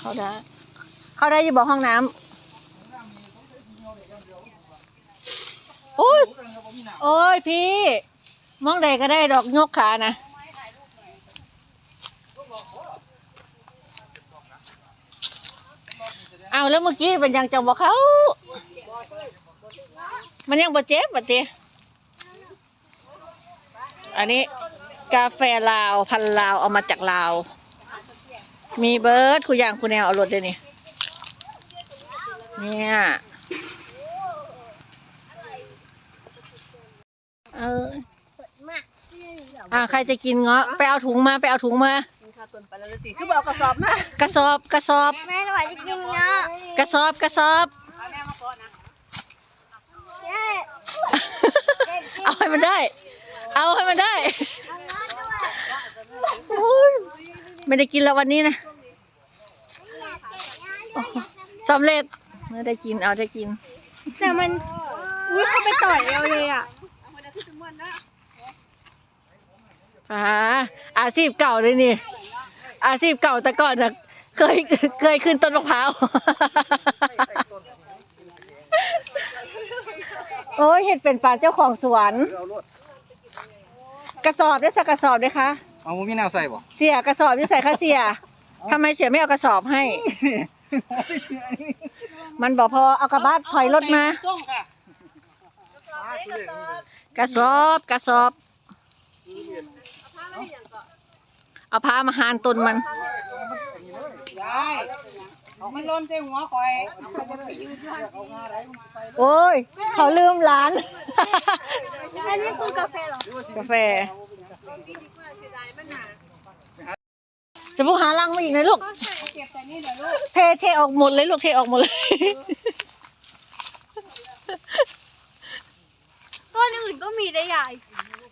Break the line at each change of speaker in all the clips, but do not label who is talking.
เขาได้ เขาได้อยี่บอกห้องน้ำโอ้ยโอ้ยพี่ มองใดก็ได้ดอกยกขานะเอาแล้วเมื่อกี้เป็นยังจังบอกเขามันยังบ่เจ็บบ่เตะอันนี้กาแฟลาวพันลาวเอามาจากลาว มีเบิร์ดคุยางคุณแนวเอารถด้วยนี่เนี่ยเอออ่าใครจะกินเงาะไปเอาถุงมาไปเอาถุงมา
คือบอกกระสอบมาก
ระสอบกระสอบ
แม่หน่อยจะกินเนาะ
กระสอบกระสอบ
แม่
เอาให้มันได้ เอาให้มันได้
เอาเนาะด้วย
โอ้ยไม่ได้กินแล้ววันนี้นะสำเร็จไม่ได้กินเอาได้กิน
แต่มันอุ้ยเขาไปต่อยเอวเลยอะ
อ่าอาชีพเก่าเลยนี่ อาชีพเก่าแต่ก่อนนะเคยเคยขึ้นต้นมะพร้าวโอ้ยเห็ดเป็นป่าเจ้าของสวน กระสอบได้สักกระสอบได้คะ
เอาบ่มีแนวใส่บ่
เสียกระสอบที่ใส่ค่ะเสียทำไมเสียไม่เอากระสอบให้มันบอกพอเอากระบะถอยรถมากระสอบกระสอบ เอาผ้ามาหานต้นมัน
ได้มันล้นใส่หัวคอย
โอ้ย เขาลืมร้าน
อันนี้คือกาแฟเหรอ
กาแฟ จะพูดหาลังมาอีกนะลูกเทเทออกหมดเลยลูกเทออกหมดเลย
ต้นอื่นก็มีได้ใหญ่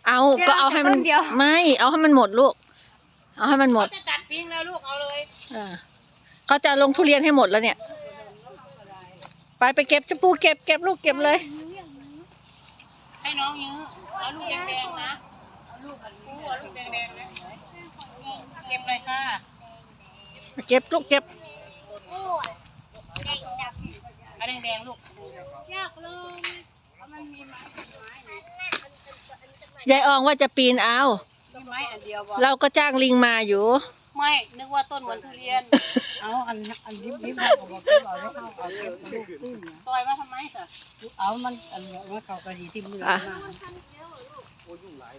เอาก็เอาให้มัน
เดี๋ยวต้นเดียว
ไม่ เอาให้มันหมดลูก เอาให้มันหมด
จะตัดปิ้งแล้วลูกเอาเลย
อ่าเขาจะลงทุเรียนให้หมดแล้วเนี่ย ไปไปเก็บจะปูเก็บเก็บลูกเก็บเลย
ให้น้องยื้อเอาลูกแดงๆนะเอาลูกอันนี้เอาลูกแดงๆนะ เก็บเลยค่ะ
เก็บลูกเก็บ
โอ้ยแดงดับ
เอาแดงๆลูก
ยากเลย
ยายอองว่าจะปีนเอา
มีไม้อันเดียวบ่
เราก็จ้างลิงมาอยู่
ไม่นึกว่าต้นเหมือนทุเรียน เอาอันอันริบริบเอาบอกเก็บเอาได้เข้าเอาเก็บลูกตื้นซอยมาทำไมค่ะเอามันอันนี้มันเข้ากระดีที่มือ
อะ
มา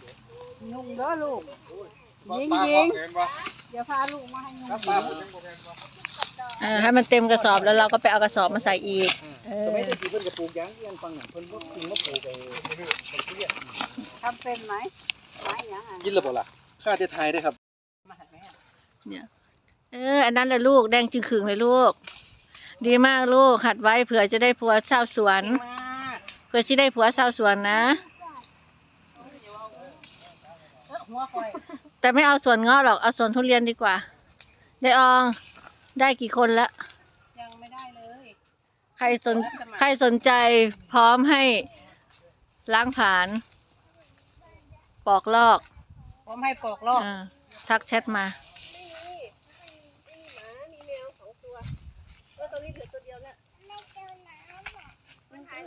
ยุ่งเด้อลูก ยิง
ป้า
ยิง
เห็นบ่
อย่าพาลูกมาให้ยุ่ง
ครับป้าบ่เห็นบ่แม่นบ่
อ่าให้มันเต็มกระสอบแล้วเราก็ไปเอากระสอบมาใส่อีกเอ
ส
อ
มัยตะกี้เพิ่นก็ปลูกยางเอียนฟังน่ะเพิ่นบ่กินมาปลูกไอ้นี่มันทุเรียน
ทำเป็นไหมไม้หยังอะ
กินแล้วบ่ล่ะค่าจะทายได้ครับ
มาหัดไหมอะ
เนี่ยเออ อันนั้นแหละลูกแดงจึงขึงเลยลูก ดีมากลูกหัดไว้เผื่อจะได้ผัวชาวสวน
มาก
เผื่อจะได้ผัวชาวสวนนะ
เออหัวคอย
แต่ไม่เอาสวนเงาะหรอก เอาสวนทุเรียนดีกว่า ได้อองได้กี่คนละ
ยังไม่ได้เลย
ใครสนใครสนใจพร้อมให้ล้างผลาญปอกลอก
ผมให้ปอกลอก
อาทักแชทมา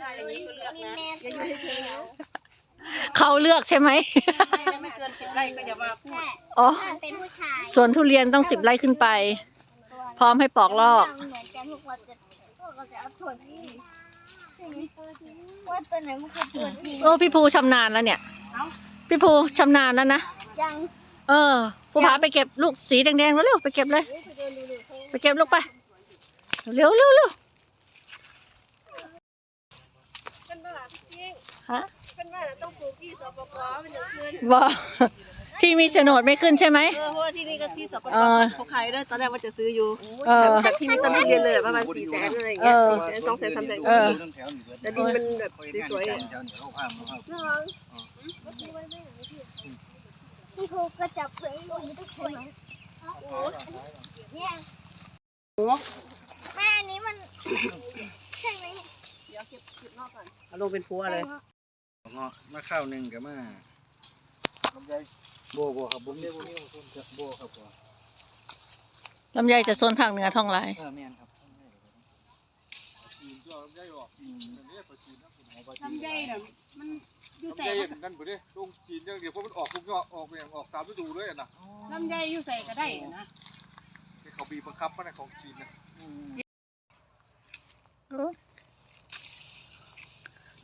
ได้อย่างนี้ก็เลือก
มี
นะ
แมวตัวเดียว
เขาเลือกใช่ไหม
ไม่ได้ไม่เกินสิบไร่ก็อย่ามาพูด
แม่
อ๋อ
ถ้าเป็นผู้ชาย
สวนทุเรียนต้องสิบไร่ขึ้นไป พร้อมให้ปอกลอก
เหมือนกันพวกเราจะพวกเราจะเอาส่วนที่ใช่ไหมว่าตัวไหนมันคือส่วนที่
โอ้พี่ภูชำนาญแล้วเนี่ย
เอ้า
พี่ภูชำนาญแล้วนะ
ยัง
เออภูผาไปเก็บลูกสีแดงๆแล้วเร็วไปเก็บเลย ไปเก็บลูกไป เร็วเร็วเร็วฮะ
เป็นว่าต้องปลูกที่สปปมันจะขึ้น
บอกที่มีโฉนดไม่ขึ้นใช่ไหม
เออเพราะว่าที่นี่ก็ที่สปป
เออ
เขาขายได้ตอนแรกว่าจะซื้ออยู่
เออ
แบบที่มีต้นทุเรียนเลยประมาณสี่แสนอะไรอย่าง
เอ
เงี้ย
อ
สี่แสนสองแสนสามแสน
เออ
แต่ดินมันแบบสวยๆอะ
ที่ครูก็จับเพื่อนลงทุกคนเนี่ยแม่อันนี้มัน ใช่ไหม
เอาลงเป็นพัวเลย
เงาะมาข้าวหนึงก็มาลำไยโบโบครับบ่มีบ่มีโบครับบ่
ลำไยจะโซนภาคเหนือท่องหลาย
เออแม่นครับ
จีนก็ลำไยออกอันนี้ปลาจีนนะผมเอาปลาจีน
ลำไยน่ะมันอยู่
ลำ
ใส่
ไยนั่นบ่ดิลงจีนอย่างเดียวเพราะมันออกทุกยอดออกอย่างออกสามฤดูเลยอะนะ
ลำไยอยู่ใส่ก็ได้นะ
ที่เขาบีบบังคับมาในของจีนนะ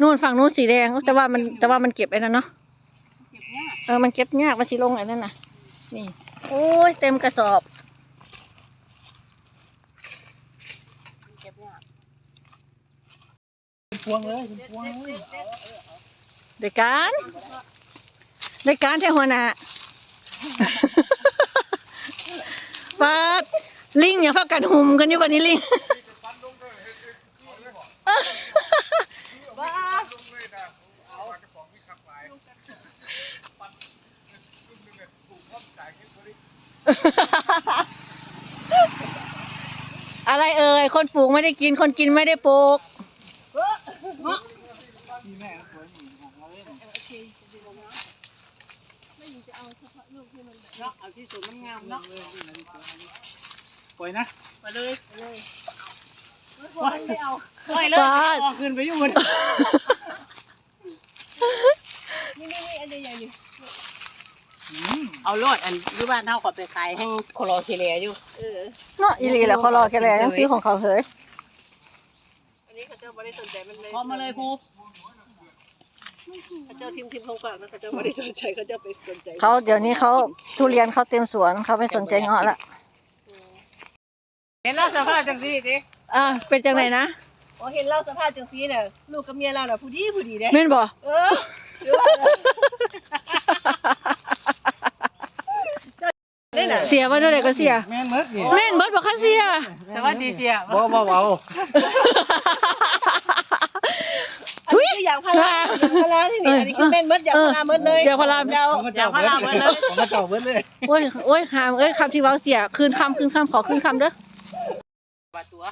นู่นฝั่งนู้นสีแดงแต่ว่ามันแต่ว่ามันเก็บไอ้นั่นเนาะ
เก็บยาก
เออมันเก็บยากมันสิลงไอ้นั่นน่ะ นี่ โอ้ยเต็มกระสอบ
เก็บยาก
พวงเลยพวงเลย
เด็กการเด็กการแท้หัวหน้าฟาดลิงอย่าพักกันหุ่มกันอยู่วันนี้ลิง
บ้าลงเลยนะเอาเจ้าของมีขับไปปันรุ่นหนึงเนี่ยปลูกพร้ อมจ่ายเงินบริ
อะไรเอ่ย คนปลูกไม่ได้กิน คนกินไม่ได้ปลูก
ที่แม่สวยหนีของเราเล่น
เนาะเอาที่สุดมันงามเนาะ
ปล่อยนะ
ไปเลยไปเลยไม่เอาปล่อยเลย
ฟาด
ออกขึ้นไปอยู่บน เอาโลดอันอยู่บ้านเฮาก็ไปขายแห้งโคโลเคเลียอยู่
เนาะอีหลีแหละเขารอแค่แล้วยังซื้อของเขาเฮ้ย
อันนี้เขาเจ้าไม่ได้สนใจมันเลย
พอมาเลยภู
เขาเจ้าทิมทิมของฝากนะเขาเจ้าไม่ได้สนใจเขาเจ้าไปสนใจ
เขาเดี๋ยวนี้เขาทุเรียนเขาเต็มสวนเขาไม่สนใจเงาะละ
เห็นเล่าสภาพจังซี่ดิ
อะเป็นจังไหนนะ
อ๋อเห็นเล่าสภาพจังซี่เนี่ยลูกกับเมียเราน่ะผู้ดีผู้ดีเด้
แม่นบ่
เออ หรือว่าได้น่ะ
เสียมาเท่าไหร่ก็เสีย
แม่นมดนี่
แม่นเบิดบอกเขาเสีย
สวัสดีเสีย
บ่บ่เบา
อันนี้คืออย่างพาราอย่างพาราที่นี่อันนี้คือเป็นมดอย่างพาราเมดเลย
เดี๋ยวพอลาม
เดี๋ยว
ของกระเจ้าเบิดเลยของกระเจ้าเบิดเลย
โอ้ยโอ้ยหามเอ้ยคำที่เว้าเสียคืนคำคืนคำขอคืนคำเด้อ
ว่าตัว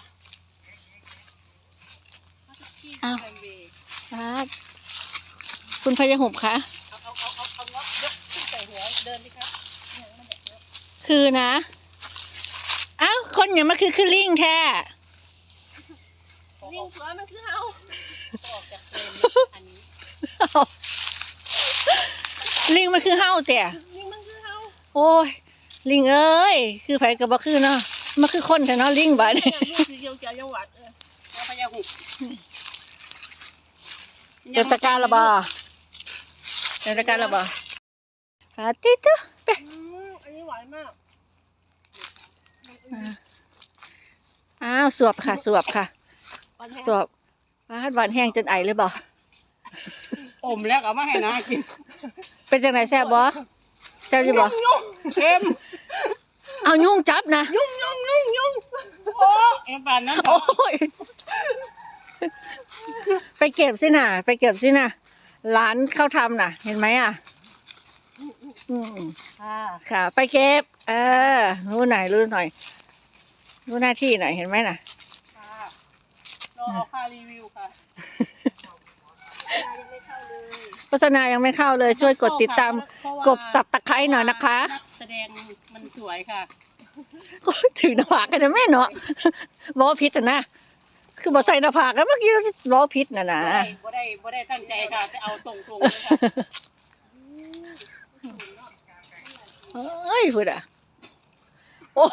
อ้าว คุณพยาหุบคะ
เอาเอาเอาเอาเอาเงาะยกขึ้นใส่หัวเดินดิครับ
คือนะอ้าวคนอย่างมาคือคือลิงแท้
ลิงสวมันคือเฮา
ออกจากเฟรมอันนี้
ลิงมันคือเห่าแต่
ลิงมันคือเฮา
โอ้ยลิงเอ้ยคือไผกับบ่คือเนาะมันคือคนแต่เนาะลิงบาดนี้
อย่างลูกคือเยียวเจ้าจังหวัดเออ
พยาหุบ
เดี๋ยวตะการละบ่เดี๋ยวตะการละบ่อาติตะไป
อืมอันนี้หวานมาก
อ้าวสวบค่ะ สวบค่ะ
หวานแห้ง
สวบปาดหวานแห้งจนไอเลยบ่
อมแล้วก็เอามาให้นากิน
เป็นจังไหนแซ่บบ่แซ่บอยู่บ่
เค็ม
เอายุ่งจับนะ
ยุ่งยุ่งยุ่งยุ่ง
โอ้เอ็มปานนั้น
โอ้ยไปเก็บสิน่ะไปเก็บสิน่ะ ร้านเข้าทำน่ะ เห็นไหมอะอืม
ค่ะ
ค่ะ ไปเก็บ เออ รู้หน่อยรู้หน่อย รู้หน้าที่หน่อยเห็นไหมน่ะ
ค่ะรอเอาค่ารีวิวค่ะ
โฆษณายังไม่เข้าเลยช่วยกดติดตาม กดสับตะไคร้หน่อยนะคะ
นักแสดงมันสวยค่ะ
ถือหน้าผากกันนะแม่เนาะล้อพิษอะนะ คือบอกใส่หน้าผากแล้วเมื่อกี้ล้อพิษน่ะนะ
บ่ได้บ่ได้บ่ได้ตั้งใจค่ะจะเอาตรงๆเลยค่ะ
เอ้ยพูดอะโอ้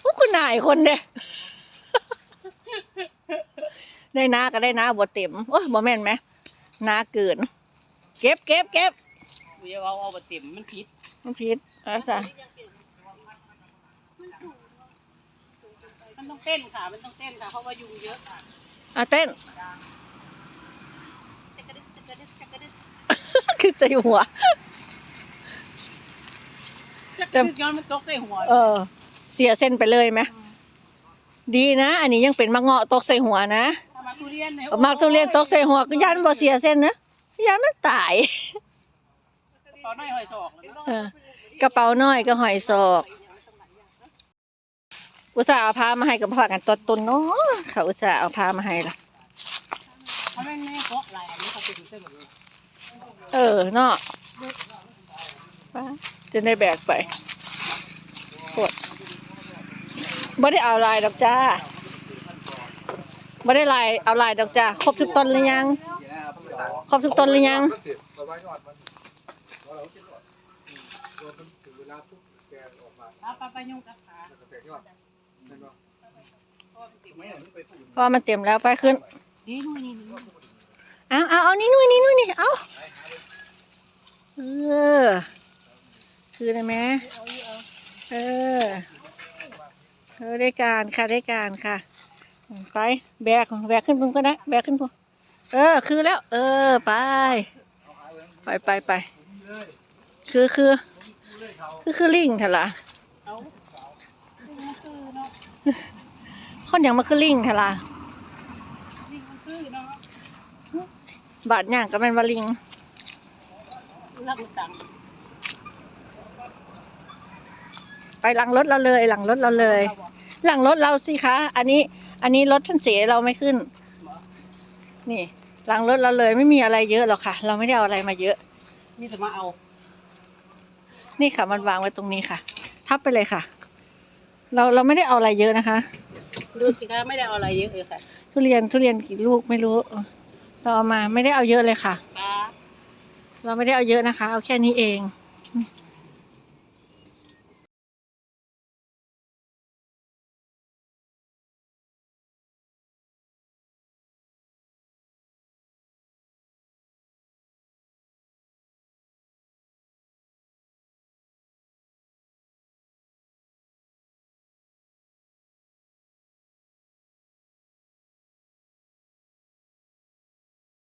โอ้คุณนายคนเด้ได้นาก็ได้นาบ่เต็มโอ้ยบ่แม่นไหมนาเกิน เก็บเก็บเก็บ
เดี๋ยวเอาเอาบะติ่มมันพิษ
มันพิษอาจ้ะ
มันต้องเต้นค่ะ มันต้องเต้นค่ะ เพราะว่ายุงเยอะค่ะ
อะเต้น
จักระดึ๊ดจักระดึ๊ดจักระดึ๊ด
คือใจหัว
จักระดึ๊ดย้อนมันตกใส่หัว
เออ เสียเส้นไปเลยไหม ดีนะ อันนี้ยังเป็นมะเงาะตกใส่หัวนะ
ถ้ามาทุเรียนเนี่ย
มากทุเรียนตกใส่หัวก็ยันบ่เสียเส้นนะยันมันตาย
ตอนน้อยหอยศอกเลย
เออกระเป๋าน้อยก็หอยศอก อุตส่าห์เอาพามาให้กับพ่อกันตดตุนเนาะเขาอุตส่าห์เอาพามาให้ล่ะ
เขาไม่แม่เกาะลายอันนี้เขาเป็นเส้นหมดเลย
เออเนาะจะได้แบกไปปวดบ่ได้เอาลายดอกจ้าบ่ได้ลายเอาลายดอกจ้าครบทุกต้นหรือยัง ครบทุกต้นหรือยัง
เอาไว้ยอดมันเราเราคิดว่าตัวมันถึงเวลาปุ๊บแกออกมา
เอาไปไปยุ่งกับขา
แล้วก็แตกยอดเห็นป่
อ
มันเต็มแล้วไปขึ้น
นี่นู่นนี่นี่
เอาเอาเอานี่นู่นนี่นู่นนี่เอาเออคือได้ไหมเออเออได้การค่ะได้การค่ะ ไปแบกแบกขึ้นพุ่งก็ได้แบกขึ้นพุ่งเออ คือแล้ว เออไป ไปไปไปคือคือคือคือลิงเถอะล่ะ
เอานี่มันคือเนาะ
คนอย่างมาคือลิงเถอะล่ะ
นี่มันคือเนาะ
บาดอย่างก็เป็นว่าลิง
รักมันจัง
ไปหลังรถเราเลย หลังรถเราเลย หลังรถเราสิคะ อันนี้ อันนี้รถท่านเสียเราไม่ขึ้น นี่ หลังรถเราเลยไม่มีอะไรเยอะหรอกค่ะ เราไม่ได้เอาอะไรมาเยอะ
นี่จะมาเอา
นี่ค่ะมันวางไว้ตรงนี้ค่ะ ทับไปเลยค่ะ เราเราไม่ได้เอาอะไรเยอะนะคะ
ดูสิคะไม่ได้เอาอะไรเยอะเลยค่ะ
ทุเรียนทุเรียนกี่ลูกไม่รู้ เราเอามาไม่ได้เอาเยอะเลยค่ะ
ปลา
เราไม่ได้เอาเยอะนะคะ เอาแค่นี้เอง